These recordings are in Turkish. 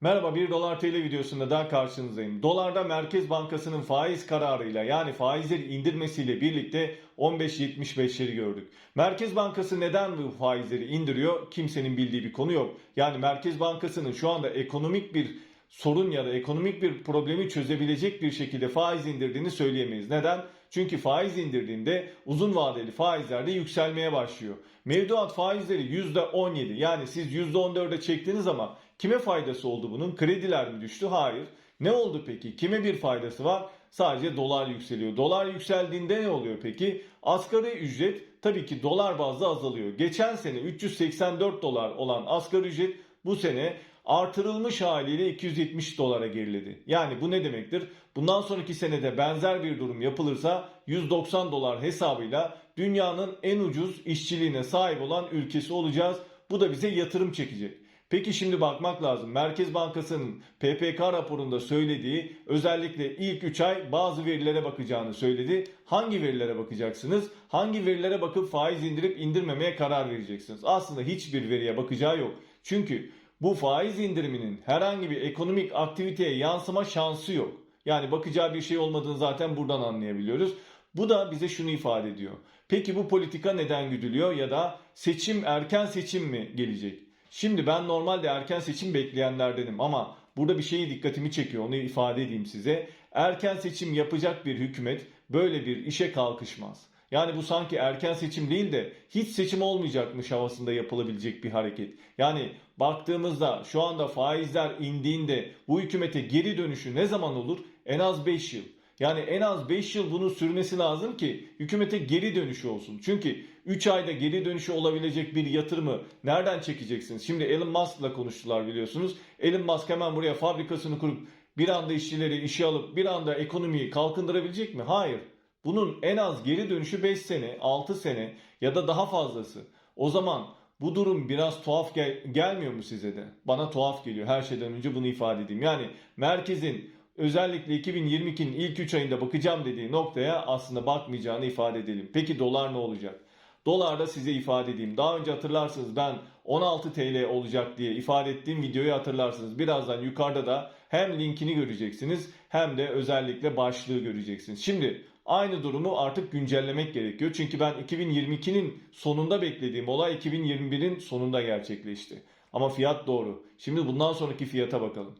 Merhaba 1 Dolar TL videosunda daha karşınızdayım. Dolarda Merkez Bankası'nın faiz kararıyla yani faizleri indirmesiyle birlikte 15.75'leri gördük. Merkez Bankası neden bu faizleri indiriyor? Kimsenin bildiği bir konu yok. Yani Merkez Bankası'nın şu anda ekonomik bir sorun ya da ekonomik bir problemi çözebilecek bir şekilde faiz indirdiğini söyleyemeyiz. Neden? Çünkü faiz indirdiğinde uzun vadeli faizler de yükselmeye başlıyor. Mevduat faizleri %17 yani siz %14'e çektiniz ama kime faydası oldu bunun? Krediler mi düştü? Hayır. Ne oldu peki? Kime bir faydası var? Sadece dolar yükseliyor. Dolar yükseldiğinde ne oluyor peki? Asgari ücret tabii ki dolar bazlı azalıyor. Geçen sene 384 dolar olan asgari ücret bu sene artırılmış haliyle 270 dolara geriledi. Yani bu ne demektir? Bundan sonraki senede benzer bir durum yapılırsa 190 dolar hesabıyla dünyanın en ucuz işçiliğine sahip olan ülkesi olacağız. Bu da bize yatırım çekecek. Peki şimdi bakmak lazım. Merkez Bankası'nın PPK raporunda söylediği özellikle ilk 3 ay bazı verilere bakacağını söyledi. Hangi verilere bakacaksınız? Hangi verilere bakıp faiz indirip indirmemeye karar vereceksiniz? Aslında hiçbir veriye bakacağı yok. Çünkü bu faiz indiriminin herhangi bir ekonomik aktiviteye yansıma şansı yok. Yani bakacağı bir şey olmadığını zaten buradan anlayabiliyoruz. Bu da bize şunu ifade ediyor. Peki bu politika neden güdülüyor ya da seçim erken seçim mi gelecek? Şimdi ben normalde erken seçim bekleyenlerdenim ama burada bir şeyi dikkatimi çekiyor onu ifade edeyim size. Erken seçim yapacak bir hükümet böyle bir işe kalkışmaz. Yani bu sanki erken seçim değil de hiç seçim olmayacakmış havasında yapılabilecek bir hareket. Yani baktığımızda şu anda faizler indiğinde bu hükümete geri dönüşü ne zaman olur? En az 5 yıl. Yani en az 5 yıl bunun sürmesi lazım ki hükümete geri dönüşü olsun. Çünkü 3 ayda geri dönüşü olabilecek bir yatırımı nereden çekeceksiniz? Şimdi Elon Musk'la konuştular biliyorsunuz. Elon Musk hemen buraya fabrikasını kurup bir anda işçileri işe alıp bir anda ekonomiyi kalkındırabilecek mi? Hayır. Bunun en az geri dönüşü 5 sene, 6 sene ya da daha fazlası. O zaman bu durum biraz tuhaf gel- gelmiyor mu size de? Bana tuhaf geliyor. Her şeyden önce bunu ifade edeyim. Yani merkezin özellikle 2022'nin ilk 3 ayında bakacağım dediği noktaya aslında bakmayacağını ifade edelim. Peki dolar ne olacak? Dolarda size ifade edeyim. Daha önce hatırlarsınız ben 16 TL olacak diye ifade ettiğim videoyu hatırlarsınız. Birazdan yukarıda da hem linkini göreceksiniz hem de özellikle başlığı göreceksiniz. Şimdi aynı durumu artık güncellemek gerekiyor. Çünkü ben 2022'nin sonunda beklediğim olay 2021'in sonunda gerçekleşti. Ama fiyat doğru. Şimdi bundan sonraki fiyata bakalım.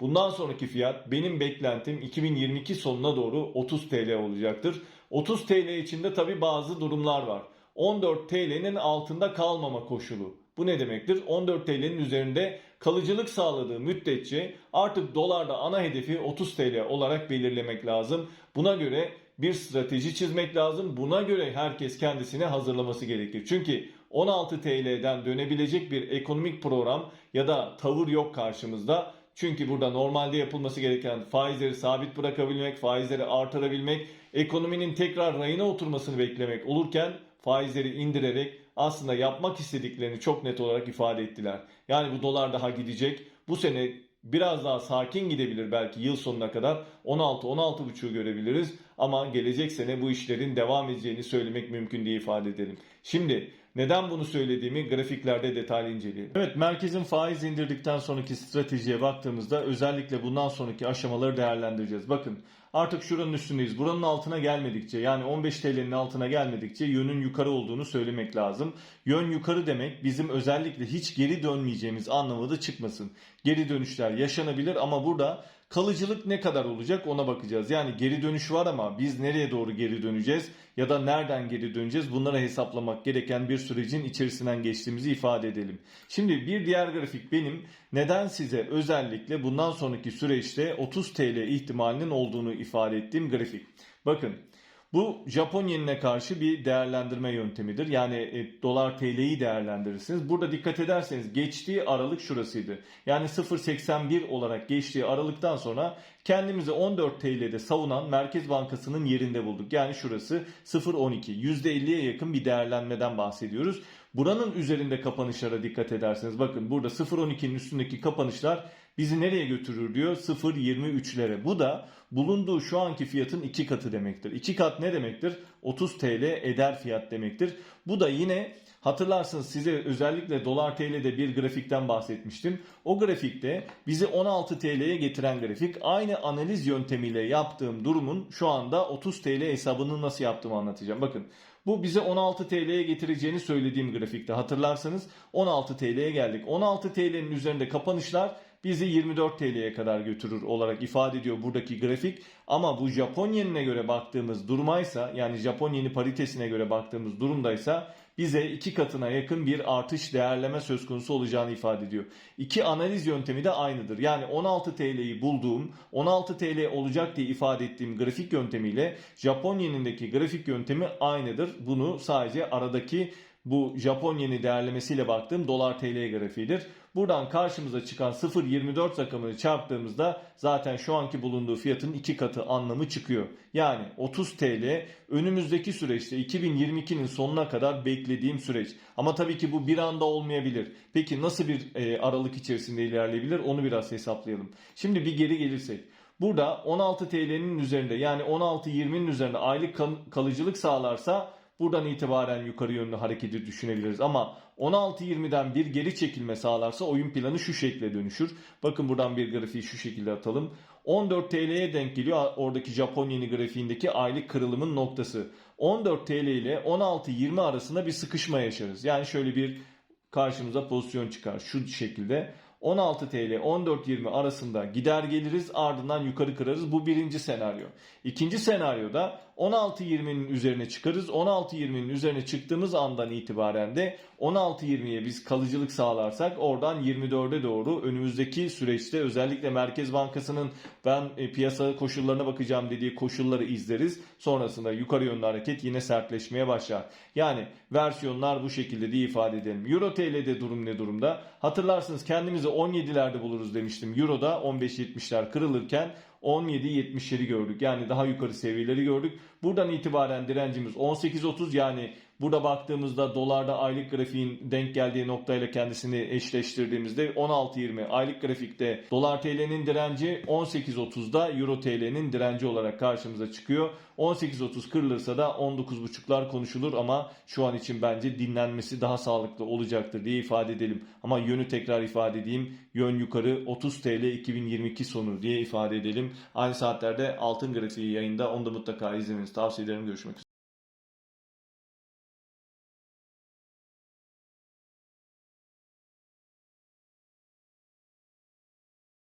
Bundan sonraki fiyat benim beklentim 2022 sonuna doğru 30 TL olacaktır. 30 TL içinde tabi bazı durumlar var. 14 TL'nin altında kalmama koşulu. Bu ne demektir? 14 TL'nin üzerinde kalıcılık sağladığı müddetçe artık dolarda ana hedefi 30 TL olarak belirlemek lazım. Buna göre bir strateji çizmek lazım. Buna göre herkes kendisine hazırlaması gerekir. Çünkü 16 TL'den dönebilecek bir ekonomik program ya da tavır yok karşımızda. Çünkü burada normalde yapılması gereken faizleri sabit bırakabilmek, faizleri artırabilmek, ekonominin tekrar rayına oturmasını beklemek olurken faizleri indirerek aslında yapmak istediklerini çok net olarak ifade ettiler. Yani bu dolar daha gidecek. Bu sene biraz daha sakin gidebilir belki yıl sonuna kadar 16-16,5'u görebiliriz ama gelecek sene bu işlerin devam edeceğini söylemek mümkün diye ifade edelim. Şimdi neden bunu söylediğimi grafiklerde detaylı inceleyelim. Evet merkezin faiz indirdikten sonraki stratejiye baktığımızda özellikle bundan sonraki aşamaları değerlendireceğiz. Bakın artık şuranın üstündeyiz. Buranın altına gelmedikçe yani 15 TL'nin altına gelmedikçe yönün yukarı olduğunu söylemek lazım. Yön yukarı demek bizim özellikle hiç geri dönmeyeceğimiz anlamı da çıkmasın. Geri dönüşler yaşanabilir ama burada kalıcılık ne kadar olacak ona bakacağız. Yani geri dönüş var ama biz nereye doğru geri döneceğiz ya da nereden geri döneceğiz bunları hesaplamak gereken bir sürecin içerisinden geçtiğimizi ifade edelim. Şimdi bir diğer grafik benim neden size özellikle bundan sonraki süreçte 30 TL ihtimalinin olduğunu ifade ettiğim grafik. Bakın bu Japon yenine karşı bir değerlendirme yöntemidir. Yani e, dolar TL'yi değerlendirirsiniz. Burada dikkat ederseniz geçtiği aralık şurasıydı. Yani 0.81 olarak geçtiği aralıktan sonra kendimizi 14 TL'de savunan Merkez Bankası'nın yerinde bulduk. Yani şurası 0.12 %50'ye yakın bir değerlenmeden bahsediyoruz. Buranın üzerinde kapanışlara dikkat ederseniz bakın burada 0.12'nin üstündeki kapanışlar bizi nereye götürür diyor 0.23'lere. Bu da bulunduğu şu anki fiyatın iki katı demektir. İki kat ne demektir? 30 TL eder fiyat demektir. Bu da yine hatırlarsınız size özellikle dolar TL'de bir grafikten bahsetmiştim. O grafikte bizi 16 TL'ye getiren grafik aynı analiz yöntemiyle yaptığım durumun şu anda 30 TL hesabını nasıl yaptığımı anlatacağım. Bakın bu bize 16 TL'ye getireceğini söylediğim grafikte hatırlarsanız 16 TL'ye geldik. 16 TL'nin üzerinde kapanışlar bizi 24 TL'ye kadar götürür olarak ifade ediyor buradaki grafik. Ama bu Japon yenine göre baktığımız durmaysa yani Japon yeni paritesine göre baktığımız durumdaysa bize iki katına yakın bir artış değerleme söz konusu olacağını ifade ediyor. İki analiz yöntemi de aynıdır. Yani 16 TL'yi bulduğum 16 TL olacak diye ifade ettiğim grafik yöntemiyle Japon yenindeki grafik yöntemi aynıdır. Bunu sadece aradaki bu Japon yeni değerlemesiyle baktığım dolar TL grafiğidir. Buradan karşımıza çıkan 0.24 rakamını çarptığımızda zaten şu anki bulunduğu fiyatın iki katı anlamı çıkıyor. Yani 30 TL önümüzdeki süreçte 2022'nin sonuna kadar beklediğim süreç. Ama tabii ki bu bir anda olmayabilir. Peki nasıl bir e, aralık içerisinde ilerleyebilir onu biraz hesaplayalım. Şimdi bir geri gelirsek. Burada 16 TL'nin üzerinde yani 16-20'nin üzerinde aylık kal- kalıcılık sağlarsa buradan itibaren yukarı yönlü hareketi düşünebiliriz. Ama 16-20'den bir geri çekilme sağlarsa oyun planı şu şekle dönüşür. Bakın buradan bir grafiği şu şekilde atalım. 14 TL'ye denk geliyor oradaki Japon yeni grafiğindeki aylık kırılımın noktası. 14 TL ile 16-20 arasında bir sıkışma yaşarız. Yani şöyle bir karşımıza pozisyon çıkar şu şekilde. 16 TL 14.20 arasında gider geliriz ardından yukarı kırarız. Bu birinci senaryo. İkinci senaryoda 16.20'nin üzerine çıkarız. 16.20'nin üzerine çıktığımız andan itibaren de 16.20'ye biz kalıcılık sağlarsak oradan 24'e doğru önümüzdeki süreçte özellikle Merkez Bankası'nın ben e, piyasa koşullarına bakacağım dediği koşulları izleriz. Sonrasında yukarı yönlü hareket yine sertleşmeye başlar. Yani versiyonlar bu şekilde diye ifade edelim. Euro TL'de durum ne durumda? Hatırlarsınız kendimizi 17'lerde buluruz demiştim. Euro'da 15.70'ler kırılırken 17.77 gördük. Yani daha yukarı seviyeleri gördük. Buradan itibaren direncimiz 18.30 yani burada baktığımızda dolarda aylık grafiğin denk geldiği noktayla kendisini eşleştirdiğimizde 16.20 aylık grafikte dolar TL'nin direnci 18.30'da euro TL'nin direnci olarak karşımıza çıkıyor. 18.30 kırılırsa da 19.5'lar konuşulur ama şu an için bence dinlenmesi daha sağlıklı olacaktır diye ifade edelim. Ama yönü tekrar ifade edeyim. Yön yukarı 30 TL 2022 sonu diye ifade edelim. Aynı saatlerde altın grafiği yayında onu da mutlaka izlemenizi tavsiye ederim. Görüşmek üzere.